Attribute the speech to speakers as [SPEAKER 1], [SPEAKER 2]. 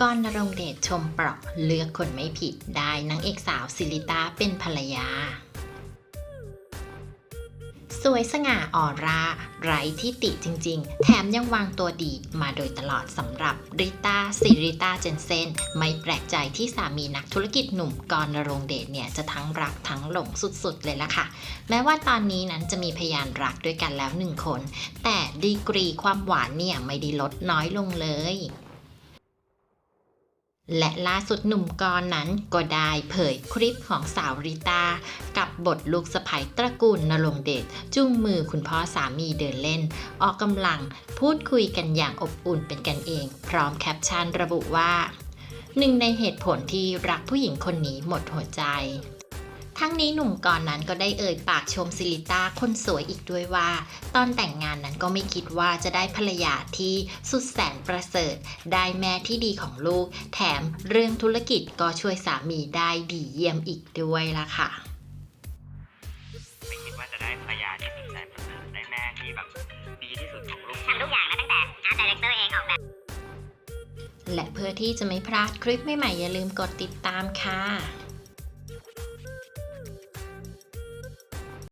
[SPEAKER 1] ก้อนนรงเดชชมเปราะเลือกคนไม่ผิดได้นางเอกสาวซิลิตาเป็นภรรยา สวยสง่าออร่าไร้ที่ติจริง ๆ แถมยังวางตัวดีมาโดยตลอดสำหรับริต้าซิริต้าเจนเซนไม่แปลกใจที่สามีนักธุรกิจหนุ่มกรณรงเดชเนี่ยจะทั้งรักทั้งหลงสุดๆ เลยล่ะค่ะ แม้ว่าตอนนี้นั้นจะมีพยานรักด้วยกันแล้วหนึ่งคน แต่ดีกรีความหวานเนี่ยไม่ได้ลดน้อยลงเลย และล่าสุดหนุ่มกรณ์นั้นก็ได้เผยคลิปของสาวริตากับบทลูกสะใภ้ตระกูลนรงเดชจุ้งมือคุณพ่อสามีเดินเล่น ออกกำลังพูดคุยกันอย่างอบอุ่นเป็นกันเอง พร้อมแคปชั่นระบุว่า หนึ่งในเหตุผลที่รักผู้หญิงคนนี้หมดหัวใจ ทั้งนี้หนุ่มกรณ์นั้นก็ได้เอ่ยปากชมซิลิต้าคนสวยอีกด้วยว่า ตอนแต่งงานนั้นก็ไม่คิดว่าจะได้ภรรยาที่สุดแสนประเสริฐ ได้แม่ที่ดีของลูก แถมเรื่องธุรกิจก็ช่วยสามีได้ดีเยี่ยมอีกด้วยล่ะค่ะ
[SPEAKER 2] ไม่คิดว่าจะได้ภรรยาที่สุดแสนประเสริฐได้แม่ที่แบบดีที่สุดของลูก
[SPEAKER 3] ทำทุกอย่างนะตั้งแต่อาร์ตดีเรคเตอร์เองออกแบบ
[SPEAKER 1] และเพื่อที่จะไม่พลาดคลิปใหม่ๆอย่าลืมกดติดตามค่ะ